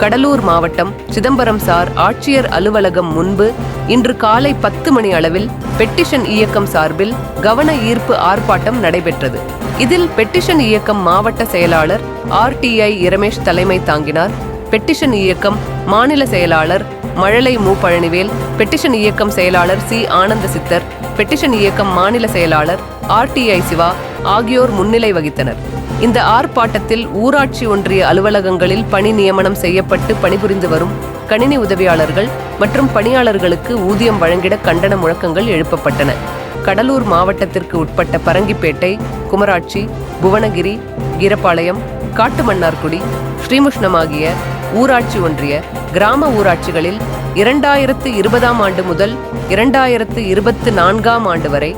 கடலூர் மாவட்டம் சிதம்பரம் சார் ஆட்சியர் அலுவலகம் முன்பு இன்று காலை பத்து மணி அளவில் பெட்டிஷன் இயக்கம் சார்பில் கவன ஈர்ப்பு ஆர்ப்பாட்டம் நடைபெற்றது. இதில் பெட்டிஷன் இயக்கம் மாவட்ட செயலாளர் ஆர்டிஐ இரமேஷ் தலைமை தாங்கினார். பெட்டிஷன் இயக்கம் மாநில செயலாளர் மழலை மு பழனிவேல் பெட்டிஷன் இயக்கம் செயலாளர் சி ஆனந்த சித்தர் பெட்டிஷன் இயக்கம் மாநில செயலாளர் ஆர்டிஐ சிவா ஆகியோர் முன்னிலை வகித்தனர். இந்த ஆர்ப்பாட்டத்தில் ஊராட்சி ஒன்றிய அலுவலகங்களில் பணி நியமனம் செய்யப்பட்டு பணிபுரிந்து வரும் கணினி உதவியாளர்கள் மற்றும் பணியாளர்களுக்கு ஊதியம் வழங்கிட கண்டன முழக்கங்கள் எழுப்பப்பட்டன. கடலூர் மாவட்டத்திற்கு உட்பட்ட பரங்கிப்பேட்டை குமராட்சி புவனகிரி கீரப்பாளையம் காட்டுமன்னார்குடி ஸ்ரீமுஷ்ணம் ஆகிய ஊராட்சி ஒன்றிய கிராம ஊராட்சிகளில் இரண்டாயிரத்து இருபதாம் ஆண்டு முதல் இரண்டாயிரத்து இருபத்து நான்காம் ஆண்டு வரை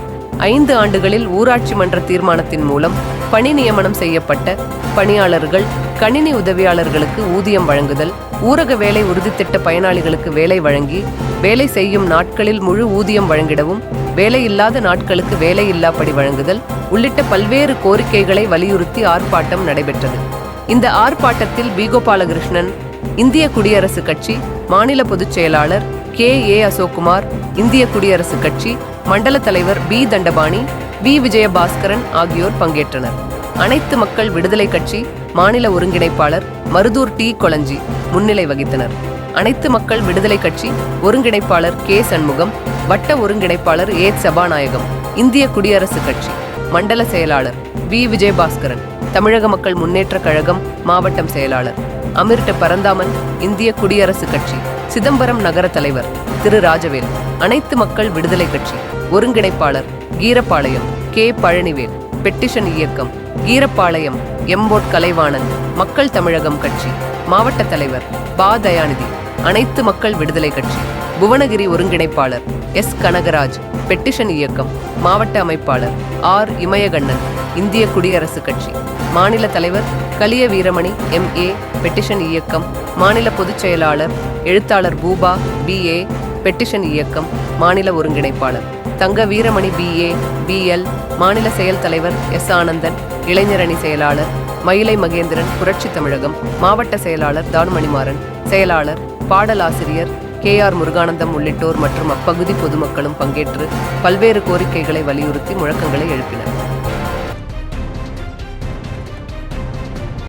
ஐந்து ஆண்டுகளில் ஊராட்சி மன்ற தீர்மானத்தின் மூலம் பணி நியமனம் செய்யப்பட்ட பணியாளர்கள் கணினி உதவியாளர்களுக்கு ஊதியம் வழங்குதல் ஊரக வேலை உறுதித்திட்ட பயனாளிகளுக்கு வேலை வழங்கி வேலை செய்யும் நாட்களில் முழு ஊதியம் வழங்கிடவும் வேலையில்லாத நாட்களுக்கு வேலையில்லாப்படி வழங்குதல் உள்ளிட்ட பல்வேறு கோரிக்கைகளை வலியுறுத்தி ஆர்ப்பாட்டம் நடைபெற்றது. இந்த ஆர்ப்பாட்டத்தில் பி கோபாலகிருஷ்ணன் இந்திய குடியரசுக் கட்சி மாநில பொதுச் செயலாளர் கே. ஏ. அசோக்குமார் இந்திய குடியரசுக் கட்சி மண்டல தலைவர் பி. தண்டபாணி வி. விஜயபாஸ்கரன் ஆகியோர் பங்கேற்றனர். அனைத்து மக்கள் விடுதலை கட்சி மாநில ஒருங்கிணைப்பாளர் மருதூர் டி. கொளஞ்சி முன்னிலை வகித்தனர். அனைத்து மக்கள் விடுதலை கட்சி ஒருங்கிணைப்பாளர் கே. சண்முகம் வட்ட ஒருங்கிணைப்பாளர் ஏ. சபாநாயகம் இந்திய குடியரசுக் கட்சி மண்டல செயலாளர் வி. விஜயபாஸ்கரன். தமிழக மக்கள் முன்னேற்ற கழகம் மாவட்டம் செயலாளர். அமிர்ட பரந்தாமன் இந்திய குடியரசுக் கட்சி. சிதம்பரம் நகர தலைவர் திரு. ராஜவேல். அனைத்து மக்கள் விடுதலை கட்சி. ஒருங்கிணைப்பாளர் கீரப்பாளையம் கே. பழனிவேல். பெட்டிஷன் இயக்கம். கீரப்பாளையம் எம்போட் கலைவாணன். மக்கள் தமிழகம் கட்சி. மாவட்ட தலைவர் பா. தயாநிதி. அனைத்து மக்கள் விடுதலை கட்சி. புவனகிரி ஒருங்கிணைப்பாளர் எஸ். கனகராஜ். பெட்டிஷன் இயக்கம். மாவட்ட அமைப்பாளர் ஆர். இமயகண்ணன். இந்திய குடியரசுக் கட்சி. மாநில தலைவர் Kaliya Veeramani M. A. Petition இயக்கம். மாநில பொதுச் செயலாளர் எழுத்தாளர் பூபா பி. ஏ. பெட்டிஷன் இயக்கம். மாநில ஒருங்கிணைப்பாளர் தங்க வீரமணி பி. ஏ. பிஎல் மாநில செயல் தலைவர் எஸ். ஆனந்தன். இளைஞரணி செயலாளர் மயிலை மகேந்திரன் புரட்சி தமிழகம் மாவட்ட செயலாளர் தானுமணிமாறன் செயலாளர் பாடலாசிரியர் கே ஆர் முருகானந்தம் உள்ளிட்டோர் மற்றும் அப்பகுதி பொதுமக்களும் பங்கேற்று பல்வேறு கோரிக்கைகளை வலியுறுத்தி முழக்கங்களை எழுப்பினர்.